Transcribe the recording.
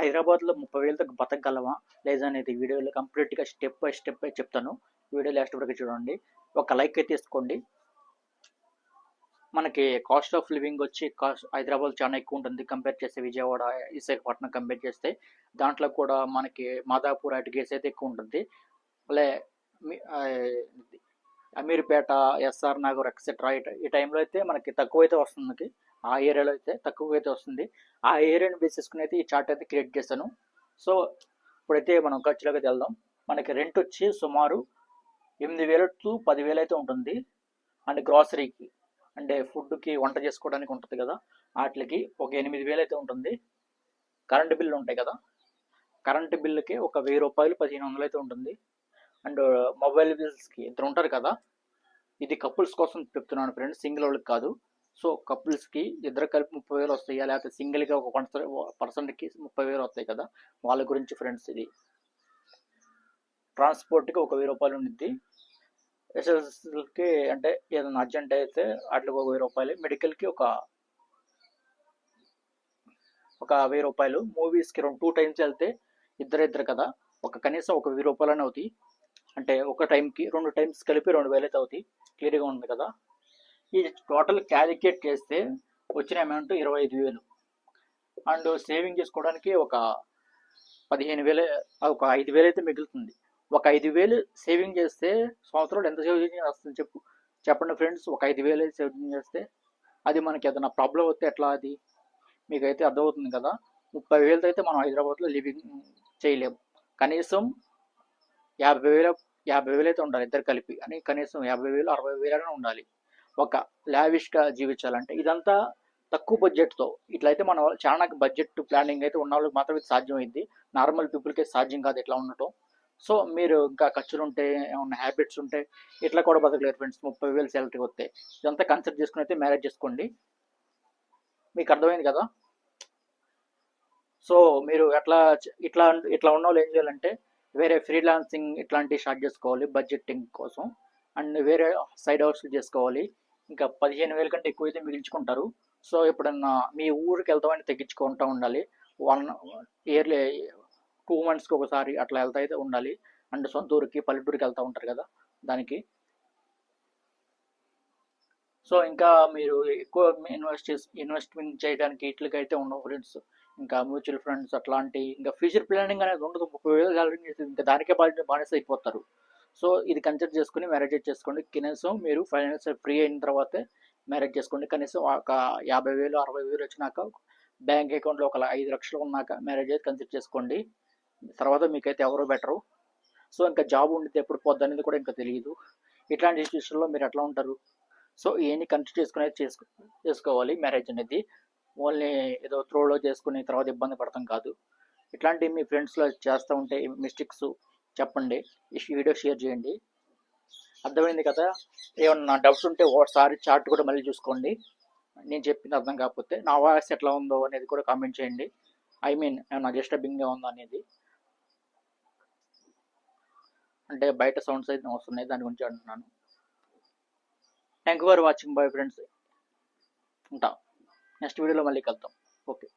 హైదరాబాద్లో ముప్పై వేలతో బతకగలవా లేదా అనేది వీడియోలో కంప్లీట్గా స్టెప్ బై స్టెప్ బై చెప్తాను. వీడియో లాస్ట్ వరకు చూడండి. ఒక లైక్ అయితే తీసుకోండి. మనకి కాస్ట్ ఆఫ్ లివింగ్ వచ్చి కాస్ట్ హైదరాబాద్ చాలా ఎక్కువ ఉంటుంది కంపేర్ చేస్తే విజయవాడ విశాఖపట్నం కంపేర్ చేస్తే. దాంట్లో కూడా మనకి మాదాపూర్ అటు గేస్ అయితే ఎక్కువ ఉంటుంది. అలే అమీర్పేట ఎస్ఆర్ నగర్ ఎక్సెట్రా ఈ టైంలో అయితే మనకి తక్కువ అయితే వస్తుంది ఆ ఏరియాలో అయితే తక్కువ అయితే వస్తుంది. ఆ ఏరియాని బేస్ చేసుకుని అయితే ఈ చార్ట్ అయితే క్రియేట్ చేశాను సో ఇప్పుడైతే మనం ఖర్చులోకి వెళ్దాం. మనకి రెంట్ వచ్చి సుమారు ఎనిమిది వేలు టు పదివేలు అయితే ఉంటుంది. అండ్ గ్రాసరీకి అంటే ఫుడ్కి వంట చేసుకోవడానికి ఉంటుంది కదా వాటికి ఒక ఎనిమిది వేలు అయితే ఉంటుంది. కరెంటు బిల్లు ఉంటాయి కదా కరెంటు బిల్లుకి ఒక వెయ్యి రూపాయలు పదిహేను వందలు అయితే ఉంటుంది. అండ్ మొబైల్ బిల్స్కి ఇద్దరు ఉంటారు కదా ఇది కపుల్స్ కోసం చెప్తున్నాను ఫ్రెండ్స్ సింగిల్ వాళ్ళకి కాదు. సో కపుల్స్కి ఇద్దరు కలిపి ముప్పై వేలు వస్తాయా? లేకపోతే సింగిల్గా ఒక పర్సన్కి ముప్పై వేలు వస్తాయి కదా? వాళ్ళ గురించి ఫ్రెండ్స్ ఇది. ట్రాన్స్పోర్ట్కి ఒక వెయ్యి రూపాయలు ఉండిద్ది. ఎస్ఎస్ఎస్ఎల్కి అంటే ఏదైనా అర్జెంట్ అయితే వాటికి ఒక వెయ్యి రూపాయలు మెడికల్కి ఒక ఒక వెయ్యి రూపాయలు మూవీస్కి రెండు టూ టైమ్స్ వెళ్తే ఇద్దరు ఇద్దరు కదా? ఒక కనీసం ఒక వెయ్యి రూపాయలని అవుతాయి. అంటే ఒక టైంకి రెండు టైమ్స్ కలిపి రెండు వేలు అయితే అవుతాయి. క్లియర్గా ఉంది కదా? ఈ టోటల్ క్యాలిక్యులేట్ చేస్తే వచ్చిన అమౌంట్ ఇరవై ఐదు వేలు. అండ్ సేవింగ్ చేసుకోవడానికి ఒక పదిహేను వేలు ఒక ఐదు వేలు అయితే మిగులుతుంది. ఒక ఐదు వేలు సేవింగ్ చేస్తే సంవత్సరంలో ఎంత సేవింగ్ వస్తుంది చెప్పు? చెప్పండి ఫ్రెండ్స్ ఒక ఐదు వేలు సేవింగ్ చేస్తే అది మనకి ఏదైనా ప్రాబ్లం వస్తే ఎట్లా అది? మీకైతే అర్థమవుతుంది కదా? ముప్పై వేలతో అయితే మనం హైదరాబాద్లో లివింగ్ చేయలేము కనీసం యాభై వేల యాభై వేలు అయితే ఉండాలి ఇద్దరు కలిపి. అని కనీసం యాభై వేలు అరవై వేలైనా ఉండాలి. ఒక లావిష్గా జీవించాలంటే ఇదంతా తక్కువ బడ్జెట్తో ఇట్లయితే మన వాళ్ళ- చాలా బడ్జెట్ ప్లానింగ్ అయితే ఉన్న వాళ్ళకి మాత్రం ఇది సాధ్యమైంది. నార్మల్ పీపుల్కి సాధ్యం కాదు ఇట్లా ఉండటం. సో మీరు ఇంకా ఖర్చులు ఉంటే ఏమన్నా హ్యాబిట్స్ ఉంటే ఇట్లా కూడా బతకలేరు ఫ్రెండ్స్ ముప్పై వేలు శాలరీ వస్తే. ఇదంతా కన్సిడర్ చేసుకుని అయితే మ్యారేజ్ చేసుకోండి. మీకు అర్థమైంది కదా? సో మీరు ఎట్లా ఇట్లా ఇట్లా ఉన్న వాళ్ళు ఏం చేయాలంటే వేరే ఫ్రీలాన్సింగ్ ఇట్లాంటివి స్టార్ట్ చేసుకోవాలి బడ్జెటింగ్ కోసం. అండ్ వేరే సైడ్ హౌస్లు చేసుకోవాలి. ఇంకా పదిహేను వేల కంటే ఎక్కువ అయితే మిగిల్చుకుంటారు. సో ఎప్పుడన్నా మీ ఊరికి వెళ్తామని తగ్గించుకుంటూ ఉండాలి. వన్ ఇయర్లీ టూ మంత్స్కి ఒకసారి అట్లా వెళ్తా అయితే ఉండాలి. అండ్ సొంత ఊరికి పల్లెటూరికి వెళ్తూ ఉంటారు కదా దానికి. సో ఇంకా మీరు ఎక్కువ ఇన్వెస్ట్ చేసి ఇన్వెస్ట్మెంట్ చేయడానికి ఇట్లకైతే అయితే ఉండవు ఫ్రెండ్స్. ఇంకా మ్యూచువల్ ఫండ్స్ అట్లాంటి ఇంకా ఫ్యూచర్ ప్లానింగ్ అనేది ఉండదు. ముప్పై వేలు ఇంకా దానికే బాగా బానిస అయిపోతారు సో ఇది కన్సిడర్ చేసుకుని మ్యారేజ్ చేసుకోండి. కనీసం మీరు ఫైనాన్షియల్ ఫ్రీ అయిన తర్వాతే మ్యారేజ్ చేసుకోండి. కనీసం ఒక యాభై వేలు అరవై వేలు వచ్చినాక బ్యాంక్ అకౌంట్లో ఒక ఐదు లక్షలు ఉన్నాక మ్యారేజ్ అయితే కన్సిడర్ చేసుకోండి. తర్వాత మీకైతే ఎవరో బెటరు? సో ఇంకా జాబ్ ఉండితే ఎప్పుడు పోద్ది అనేది కూడా ఇంకా తెలియదు ఇట్లాంటి సిచ్యువేషన్లో మీరు ఎట్లా ఉంటారు? సో ఇవన్నీ కన్సిడర్ చేసుకుని చేసుకో చేసుకోవాలి మ్యారేజ్ అనేది. ఓన్లీ ఏదో త్రోలో చేసుకుని తర్వాత ఇబ్బంది పడతాం కాదు. ఇట్లాంటివి మీ ఫ్రెండ్స్లో చేస్తూ ఉంటే మిస్టేక్స్ చెప్పండి. ఈ వీడియో షేర్ చేయండి. అర్థమైంది కదా? ఏమన్నా డౌట్స్ ఉంటే ఒకసారి చార్ట్ కూడా మళ్ళీ చూసుకోండి. నేను చెప్పింది అర్థం కాకపోతే నా వాయిస్ ఎట్లా ఉందో అనేది కూడా కామెంట్ చేయండి. ఐ మీన్ ఏమన్నా డిస్టర్బింగ్గా ఉందో అనేది? అంటే బయట సౌండ్స్ అయితే వస్తున్నాయి దాని గురించి అంటున్నాను. Thank you for watching. Bye friends. ఉంటా. నెక్స్ట్ వీడియోలో మళ్ళీ కలుద్దాం. ఓకే.